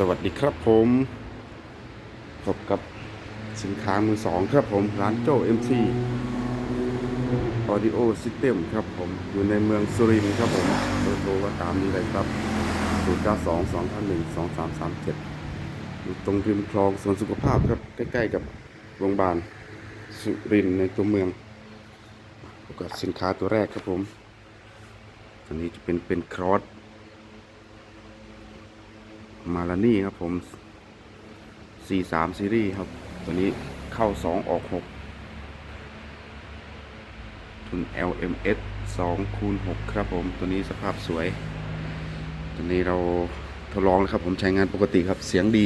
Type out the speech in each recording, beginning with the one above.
สวัสดีครับผมพบกับสินค้ามือสองครับผมร้านโจ้ MC Audio System ครับผม อยู่ในเมืองสุรินทร์ครับผมเบอร์โทรก็ตามนี้เลยครับ092 201 2337 อยู่ตรงริมคลองสวนสุขภาพครับ ใกล้ๆกับโรงพยาบาลสุรินทร์ในตัวเมืองพบกับสินค้าตัวแรกครับผม ตัวนี้จะเป็นเป็นครอส มาลานี่ครับผม43ซีรีส์ครับ ตัวนี้เข้า2ออก6ทุน LMS 2คูณ6ครับผมตัวนี้สภาพสวย ตัวนี้เราทดลองแล้วครับผมใช้งานปกติครับเสียงดี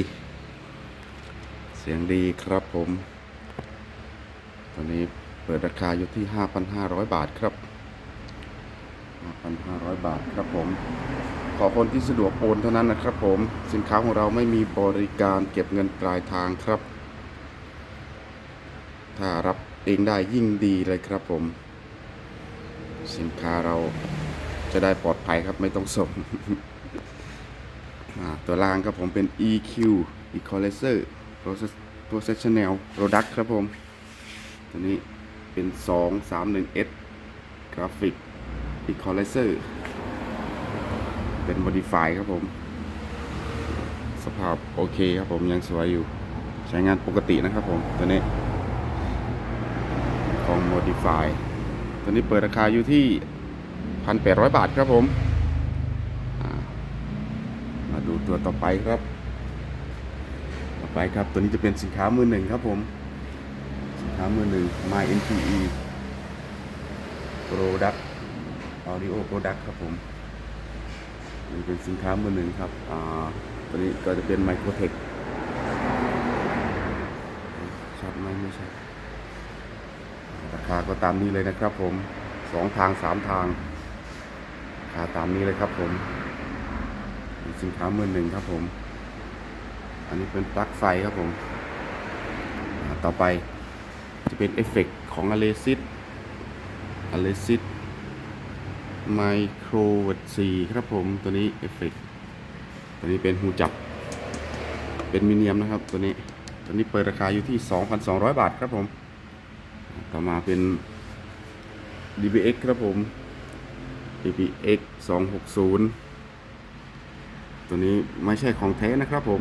เสียงดีครับผม ตัวนี้เปิดราคาอยู่ที่ 5,500 บาทครับ 5,500 บาทครับผม ขอคนที่สะดวกโอนเท่านั้นนะครับผมสินค้าของเราไม่มีบริการเก็บเงินปลายทางครับ ถ้ารับเองได้ยิ่งดีเลยครับผม สินค้าเราจะได้ปลอดภัยครับไม่ต้องส่งตัวล่างครับผมเป็น EQ Equalizer Process Processional Product ครับผม ตัวนี้เป็น 231S Graphic Equalizer เป็น modify ครับผม สภาพโอเคครับผมยังสวยอยู่ ใช้งานปกตินะครับผม ตัวนี้ ของ modify ตัวนี้เปิดราคาอยู่ที่ 1,800 บาทครับผม มาดูตัวต่อไปครับ ต่อไปครับ ตัวนี้จะเป็นสินค้ามือหนึ่งครับผม สินค้ามือหนึ่ง My NPE Product Audio Product ครับผม นี่เป็นสินค้ามือหนึ่งครับอ่าตัวนี้ก็จะเป็นไมโครเทคชัดไหมไม่ใช่ราคาก็ตามนี้เลยนะครับผมสองทางสามทางราคาตามนี้เลยครับผมสินค้ามือหนึ่งครับผม อันนี้เป็นปลั๊กไฟครับผม ต่อไปจะเป็นเอฟเฟกต์ของ a l e s i s a l e s i s ไมโครเวดสีครับผมตัวนี้เอฟเฟกตัวนี้เป็นหูจับ เป็นมิเนียมนะครับตัวนี้ ตัวนี้เปิดราคาอยู่ที่ 2,200 บาทครับผม ต่อมาเป็น DBX ครับผม DBX 260 ตัวนี้ไม่ใช่ของแท้นะครับผม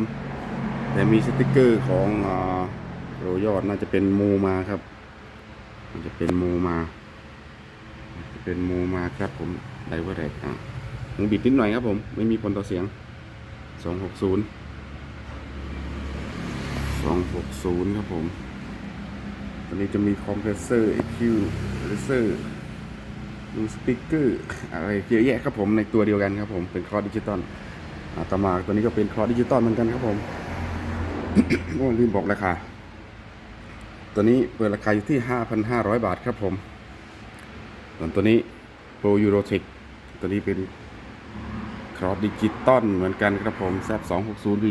แต่มีสติกเกอร์ของโรยอดน่าจะเป็นโมมาครับ มันจะเป็นโมมา เป็นโมมาครับผมไดเวอร์แรกอะผมบิดนิดหน่อยครับผม ไม่มีผลต่อเสียง 260 260 ครับผมตัวนี้จะมีคอมเพรสเซอร์ EQ เลเซอร์ดูสปีกเกอร์อะไรเยอะแยะครับผมในตัวเดียวกันครับผมเป็นคอร์ดิจิตอลต่อมาตัวนี้ก็เป็นคอร์ดิจิตอลเหมือนกันครับผมโอ้ลืมบอกราคาตัวนี้เปิดราคาอยู่ที่ 5,500 บาทครับผม ส่วนตัวนี้ Pro Eurotech ตัวนี้เป็นครอสดิจิตอลเหมือนกันครับผมแซบ260 V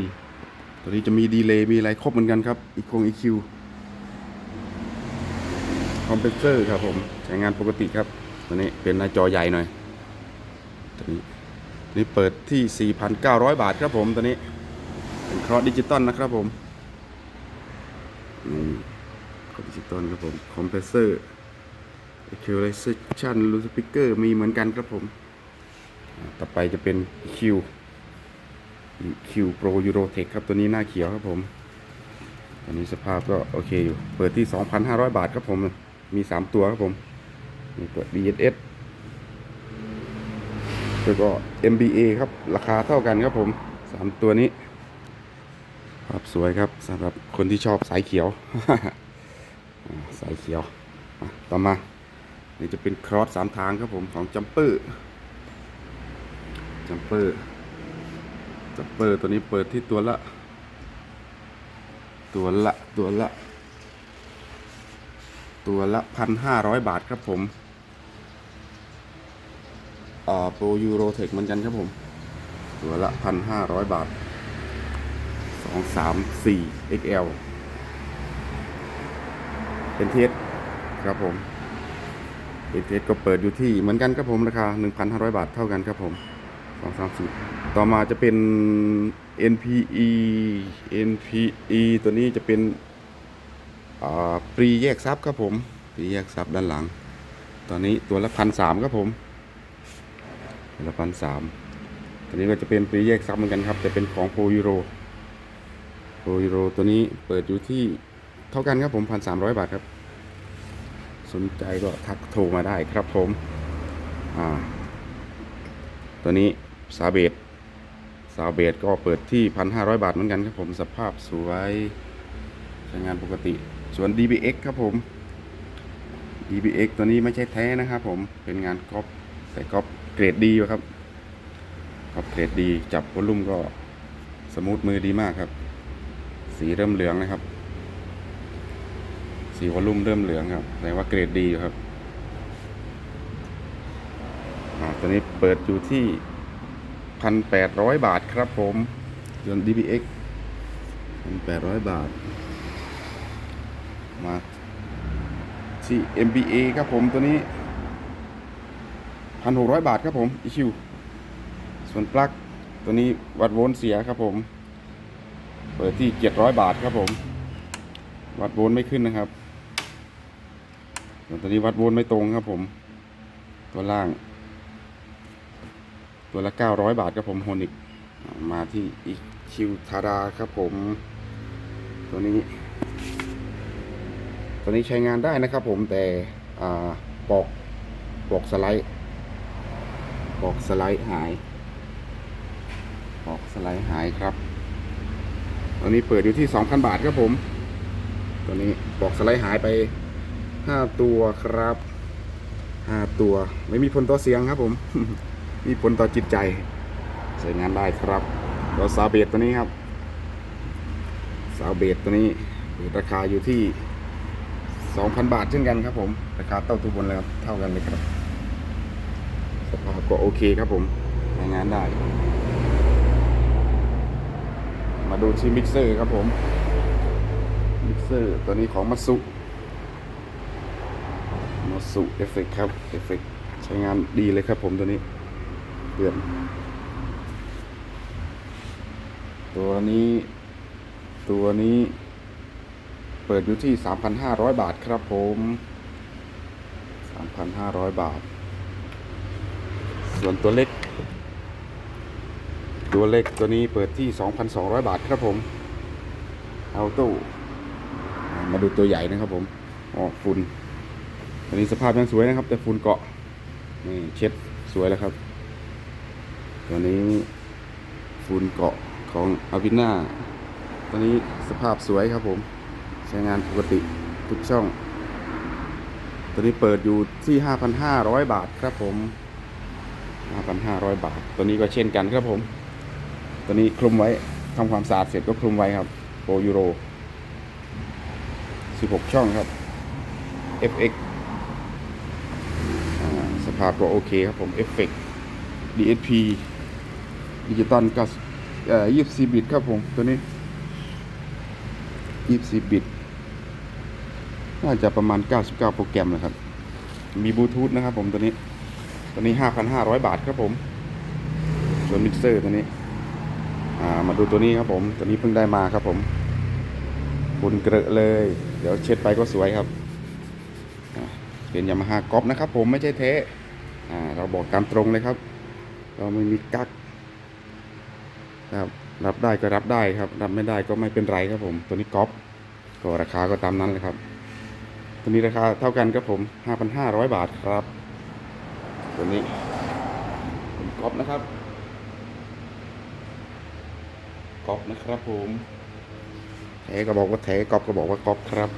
ตัวนี้จะมีดีเลย์มีอะไรครบเหมือนกันครับอีกคง EQ คอมเพรสเซอร์ครับผมใช้งานปกติครับ ตัวนี้เป็นหน้าจอใหญ่หน่อย ตัวนี้ตัวนี้เปิดที่ 4,900 บาทครับผมตัวนี้เป็นครอสดิจิตอลนะครับผมนี่ครอสดิจิตอลครับผมคอมเพรสเซอร์ Equalization รูสปิเกอร์มีเหมือนกันครับผม ต่อไปจะเป็น Q Q Pro Eurotech ครับตัวนี้หน้าเขียวครับผมตัวนี้สภาพก็โอเคอยู่ เปิดที่ 2,500 บาทครับผม มี 3 ตัวครับผม มีตัว DSS แล้วก็ MBA ครับ ราคาเท่ากันครับผม 3 ตัวนี้ภาพสวยครับสำหรับคนที่ชอบสายเขียว สายเขียว ต่อมา นี่จะเป็นครอสสามทางครับผมของจัมเปอร์จัมเปอร์จัมเปอร์ตัวนี้เปิดที่ตัวละ ตัวละตัวละ ตัวละพันห้าร้อยบาทครับผมอ่าโปรยูโรเทคเหมือนกันครับผม ตัวละพันห้าร้อยบาทสองสามสี่ XL เป็นเทสครับผม เอเทสก็เปิดอยู่ที่เหมือนกันครับผมราคา 1,500 บาทเท่ากันครับผมสองสามสี่ต่อมาจะเป็น NPE NPE ตัวนี้จะเป็นปรีแยกซับครับผมปรีแยกซับด้านหลัง ตอนนี้ตัวละพันสามครับผมตัวละพันสามตัวนี้ก็จะเป็นปรีแยกซับเหมือนกันครับแต่เป็นของโปรยูโรโปรยูโรตัวนี้เปิดอยู่ที่เท่ากันครับผมพันสามร้อยบาทครับ สนใจก็ทักโทรมาได้ครับผมอ่าตัวนี้ซาเบตซาเบตก็เปิดที่ 1,500 บาทเหมือนกันครับผมสภาพสวยใช้งานปกติ ส่วน DBX ครับผม DBX ตัวนี้ไม่ใช่แท้นะครับผมเป็นงานก๊อปแต่ก๊อปเกรดดีครับก๊อปเกรดดี จับวอลลุ่มก็สมูทมือดีมากครับ สีเริ่มเหลืองนะครับ สีวอลลุ่มเริ่มเหลืองครับแสดงว่าเกรดดีอยู่ครับตัวนี้เปิดอยู่ที่ 1,800 บาทครับผมส่วน DBX 1,800 บาท มาที่ MBA ครับผมตัวนี้ 1,600 บาทครับผม EQ ส่วนปลั๊กตัวนี้วัดโวลต์เสียครับผม เปิดที่ 700 บาทครับผม วัดโวลต์ไม่ขึ้นนะครับ ส่วนตัวนี้วัดวลต์ไม่ตรงครับผม ตัวล่าง ตัวละ900บาทครับผมโฮนิกมาที่อีกคิวทาราครับผม ตัวนี้ ตัวนี้ใช้งานได้นะครับผมแต่ปอกปอกสไลด์ปอกสไลด์หายปอกสไลด์หายครับตัวนี้เปิดอยู่ที่2,000บาทครับผม ตัวนี้ปอกสไลด์หายไป 5ตัวครับ5ตัว ไม่มีผลต่อเสียงครับผม มีผลต่อจิตใจใช้งานได้ครับตัวซาเบตตัวนี้ครับซาเบตตัวนี้ราคาอยู่ที่2,000บาทเช่นกันครับ ผม ราคาเต้าตูบนเลยครับเท่ากันเลยครับสภาพก็โอเคครับผมใช้งานได้ มาดูที่มิกเซอร์ครับผมมิกเซอร์ตัวนี้ของมัตสุ สุเอฟเฟกครับเอฟเฟกใช้งานดีเลยครับผมตัวนี้เปลี่ยน ตัวนี้ ตัวนี้ เปิดอยู่ที่ 3,500 บาทครับผม 3,500 บาท ส่วนตัวเล็ก ตัวเล็กตัวนี้เปิดที่ 2,200 บาทครับผม เอาตู้ มาดูตัวใหญ่นะครับผมอ๋อฝุ่น ตัวนี้สภาพยังสวยนะครับ แต่ฝุ่นเกาะนี่เช็ดสวยแล้วครับ ตัวนี้ฝุ่นเกาะของอาวิน่าตัวนี้สภาพสวยครับผม ใช้งานปกติทุกช่อง ตัวนี้เปิดอยู่ที่ 5,500 บาทครับผม 5,500 บาท ตัวนี้ก็เช่นกันครับผม ตัวนี้คลุมไว้ทำความสะอาดเสร็จก็คลุมไว้ครับโปรยูโร 16 ช่องครับ FX ภาพก็โอเคครับผมเอฟเฟกต์ DSP ดิจิตอลก็เอ่อ24บิตครับผม ตัวนี้24บิต น่าจะประมาณ 99 โปรแกรมนะครับ มีบลูทูธนะครับผมตัวนี้ ตัวนี้ 5,500 บาทครับผม ส่วนมิกเซอร์ตัวนี้ามาดูตัวนี้ครับผม ตัวนี้เพิ่งได้มาครับผมฝุ่นเกลอะเลย เดี๋ยวเช็ดไปก็สวยครับ เป็นยามาฮ่ากอล์ฟนะครับผมไม่ใช่เทะ เราบอกตามตรงเลยครับ เราไม่มีกักครับรับได้ก็รับได้ครับ รับไม่ได้ก็ไม่เป็นไรครับผม ตัวนี้ก๊อล์ฟก็ราคาก็ตามนั้นเลยครับ ตัวนี้ราคาเท่ากันครับผม5,500บาทครับ ตัวนี้เป็นกอล์ฟนะครับก๊อบนะครับผมแถก็บอกว่าแถกอบก็บอกว่าก๊อบครับ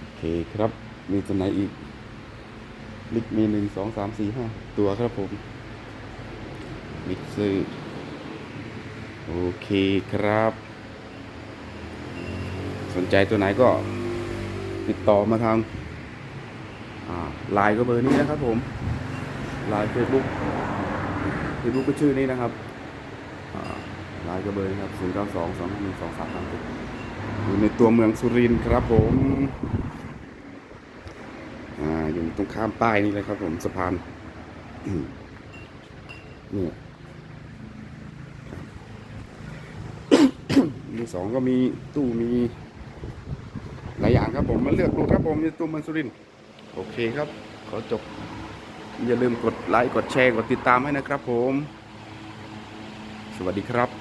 โอเคครับ มีตัวไหนอีก ลิกมีหนึ่งสองสามสี่ห้าตัวครับผมมิกซ์โอเคครับ สนใจตัวไหนก็ติดต่อมาทางไลน์ก็เบอร์นี้นะครับผมไลน์เฟซบุ๊กเฟซบุ๊กก็ชื่อนี้นะครับอ่าลายกระเบยครับ0 9 2 2 1 2 3 3 7องสองหนึ่งสองสามสามอยู่ในตัวเมืองสุรินทร์ครับผม ตรงข้ามป้ายนี่เลยครับ ผมสะพานนี่มือสองก็มีตู้มีหลายอย่างครับผมมาเลือกดูครับผมในตู้มันสุรินโอเคครับ ขอจบ อย่าลืมกดไลค์กดแชร์กดติดตามให้นะครับผม สวัสดีครับ